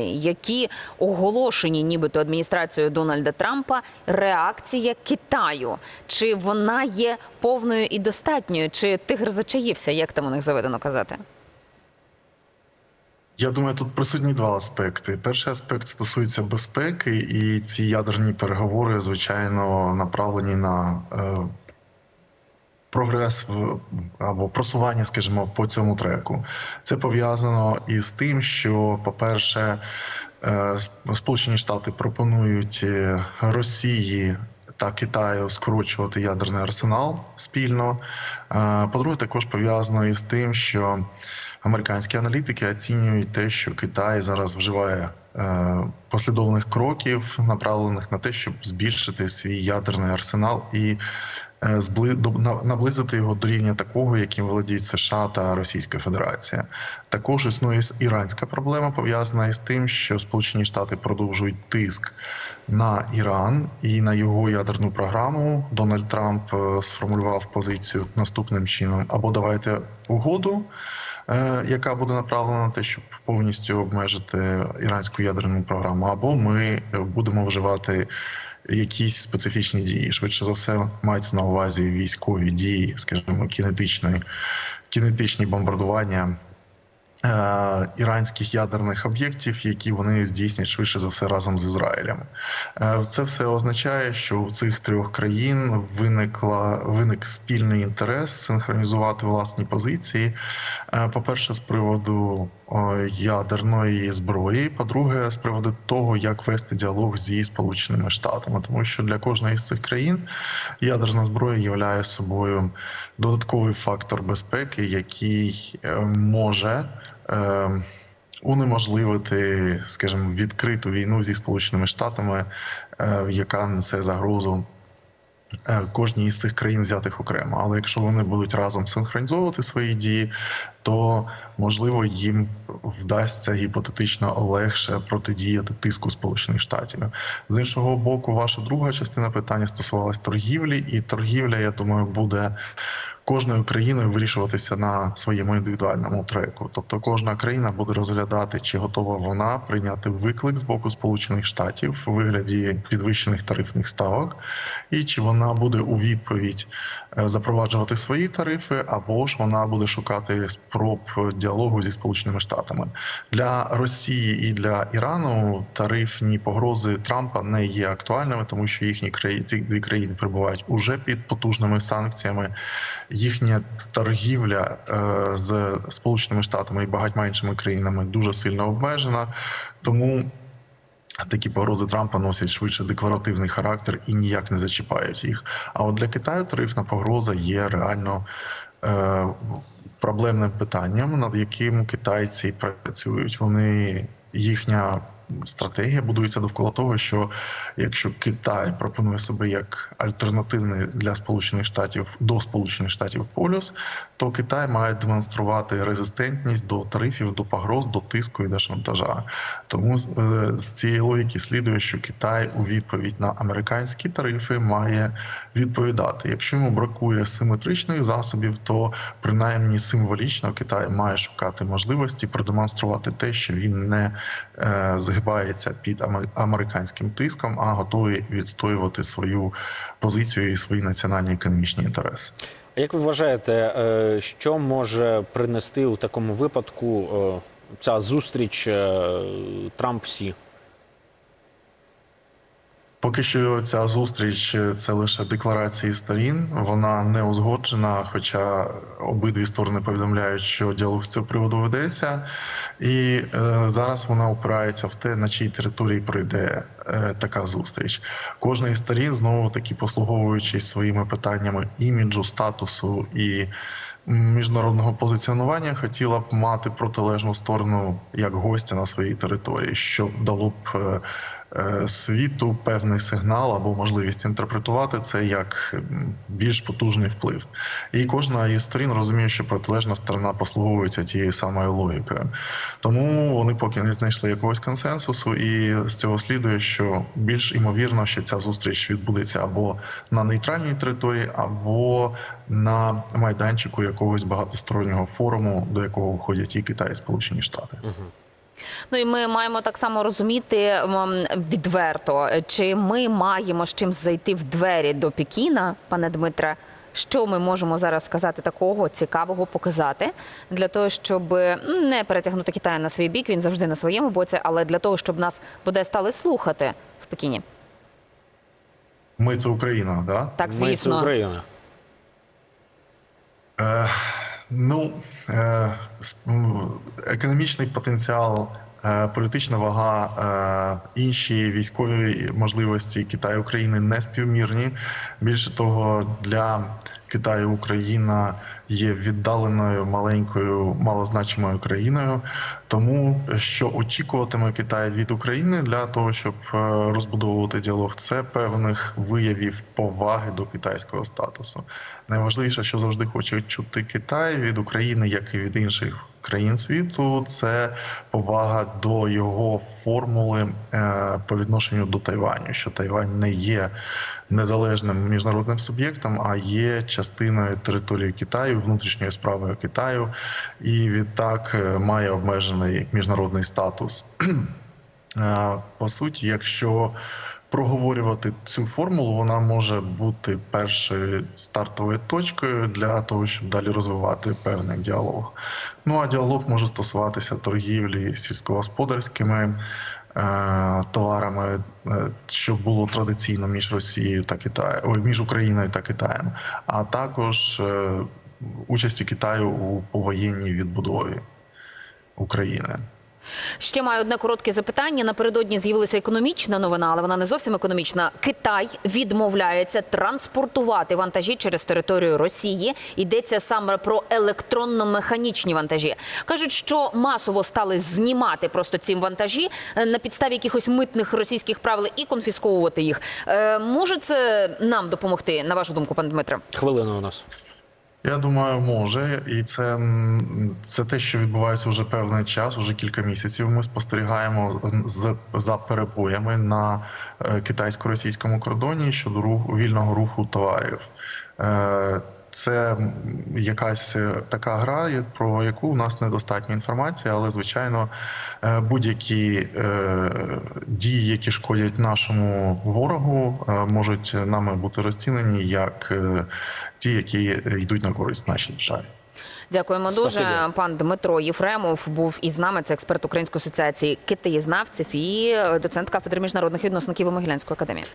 які оголошені нібито адміністрацією Дональда Трампа, реакція Китаю. Чи вона є повною і достатньою? Чи тигр зачаївся, як там у них заведено казати? Я думаю, тут присутні два аспекти. Перший аспект стосується безпеки, і ці ядерні переговори, звичайно, направлені на е, прогрес в або просування, скажімо, по цьому треку. Це пов'язано із тим, що, по-перше, е, Сполучені Штати пропонують е, Росії. Та Китаю скорочувати ядерний арсенал спільно. Е, По-друге, також пов'язано із тим, що американські аналітики оцінюють те, що Китай зараз вживає послідовних кроків, направлених на те, щоб збільшити свій ядерний арсенал і е, наблизити його до рівня такого, яким володіють США та Російська Федерація. Також існує іранська проблема, пов'язана із тим, що Сполучені Штати продовжують тиск на Іран і на його ядерну програму. Дональд Трамп е, сформулював позицію наступним чином: або давайте угоду. е, Яка буде направлена на те, щоб повністю обмежити іранську ядерну програму, або ми будемо вживати якісь специфічні дії. Швидше за все, мається на увазі військові дії, скажімо, кінетичні, кінетичні бомбардування е, іранських ядерних об'єктів, які вони здійснять швидше за все разом з Ізраїлем. Е, Це все означає, що в цих трьох країн виникла виник спільний інтерес синхронізувати власні позиції. Е, По-перше, з приводу ядерної зброї. По-друге, з приводу того, як вести діалог зі Сполученими Штатами, тому що для кожної з цих країн ядерна зброя являє собою додатковий фактор безпеки, який е, може. е, Унеможливити, скажімо, відкриту війну зі сполученими штатами, яка несе загрозу кожній із цих країн взятих окремо. Але якщо вони будуть разом синхронізовувати свої дії, то можливо їм вдасться гіпотетично легше протидіяти тиску Сполучених Штатів. З іншого боку, ваша друга частина питання стосувалась торгівлі, і торгівля, я думаю, буде. Кожною країною вирішуватися на своєму індивідуальному треку, тобто кожна країна буде розглядати, чи готова вона прийняти виклик з боку Сполучених Штатів у вигляді підвищених тарифних ставок, і чи вона буде у відповідь е, запроваджувати свої тарифи, або ж вона буде шукати спроб діалогу зі Сполученими Штатами для Росії і для Ірану. Тарифні погрози Трампа не є актуальними, тому що їхні країни ці дві країни перебувають уже під потужними санкціями. Їхня торгівля е, з Сполученими Штатами і багатьма іншими країнами дуже сильно обмежена, тому. Такі погрози Трампа носять швидше декларативний характер і ніяк не зачіпають їх. А от для Китаю тарифна погроза є реально е, проблемним питанням, над яким китайці працюють. Вони їхня стратегія будується довкола того, що якщо Китай пропонує себе як альтернативний для Сполучених Штатів до Сполучених Штатів полюс, то Китай має демонструвати резистентність до тарифів, до погроз, до тиску і до шантажа. Тому з, е, цієї логіки слідує, що Китай у відповідь на американські тарифи має відповідати. Якщо йому бракує симетричних засобів, то принаймні символічно Китай має шукати можливості продемонструвати те, що він не е, згибається під аме- американським тиском, а готовий відстоювати свою позицію і свої національні економічні інтереси. А Як ви вважаєте, е, що може принести у такому випадку е, ця зустріч е, Трамп-Сі? Поки що ця зустріч це лише декларації сторін. Вона не узгоджена, хоча обидві сторони повідомляють, що діалог з цього приводу ведеться, і е, зараз вона опирається в те, на чій території пройде е, така зустріч. Кожна із сторін знову таки послуговуючись своїми питаннями іміджу, статусу і міжнародного позиціонування, хотіла б мати протилежну сторону як гостя на своїй території, що дало б. е, світу певний сигнал або можливість інтерпретувати це як більш потужний вплив. І кожна із сторін розуміє, що протилежна сторона послуговується тією самою логікою. Тому вони поки не знайшли якогось консенсусу, і з цього слідує, що більш імовірно, що ця зустріч відбудеться або на нейтральній території, або на майданчику якогось багатостороннього форуму, до якого входять і Китай, і Сполучені Штати. Ну і ми маємо так само розуміти відверто, чи ми маємо з чим зайти в двері до Пекіна, пане Дмитре. Що ми можемо зараз сказати такого цікавого показати для того, щоб не перетягнути Китай на свій бік, він завжди на своєму боці, але для того, щоб нас буде стали слухати в Пекіні. Ми це Україна, да? Так, Ми це звісно. Україна. Ну, е, економічний потенціал, політична вага, е, інші військові можливості Китаю України не співмірні. Більше того, для Китаю Україна є віддаленою маленькою малозначимою країною. Тому що очікуватиме Китай від України для того, щоб е, розбудовувати діалог, це певних виявів поваги до китайського статусу. Найважливіше, що завжди хоче чути Китай від України, як і від інших країн світу, це повага до його формули е, по відношенню до Тайваню, що Тайвань не є незалежним міжнародним суб'єктом, а є частиною території Китаю, внутрішньою справою Китаю, і відтак е, має обмежений міжнародний статус. Е, По суті, якщо проговорювати цю формулу, вона може бути першою стартовою точкою для того, щоб далі розвивати певний діалог. Ну а діалог може стосуватися торгівлі сільськогосподарськими е, товарами, е, що було традиційно між Росією та Китаєм, між Україною та Китаєм, а також е, участі Китаю у повоєнній відбудові України. Ще маю одне коротке запитання. Напередодні з'явилася економічна новина, але вона не зовсім економічна. Китай відмовляється транспортувати вантажі через територію Росії. Йдеться саме про електронно-механічні вантажі. кажуть, що масово стали знімати просто ці вантажі е, на підставі якихось митних російських правил і конфісковувати їх. Е, може це нам допомогти, на вашу думку, пане Дмитре? Хвилина у нас. Я думаю, може, і це, це те, що відбувається вже певний час, уже кілька місяців. Ми спостерігаємо з за перебоями на е, китайсько-російському кордоні щодо руху вільного руху товарів. Це якась е, така гра, про яку у нас недостатньо інформації, але звичайно е, будь-які е, дії, які шкодять нашому ворогу, можуть нами бути розцінені як ті, які йдуть на користь нашій державі. Дякуємо дуже. Пан Дмитро Єфремов був із нами. Це експерт Української асоціації китаєзнавців і доцент кафедри міжнародних відносин Києво-Могилянської академії.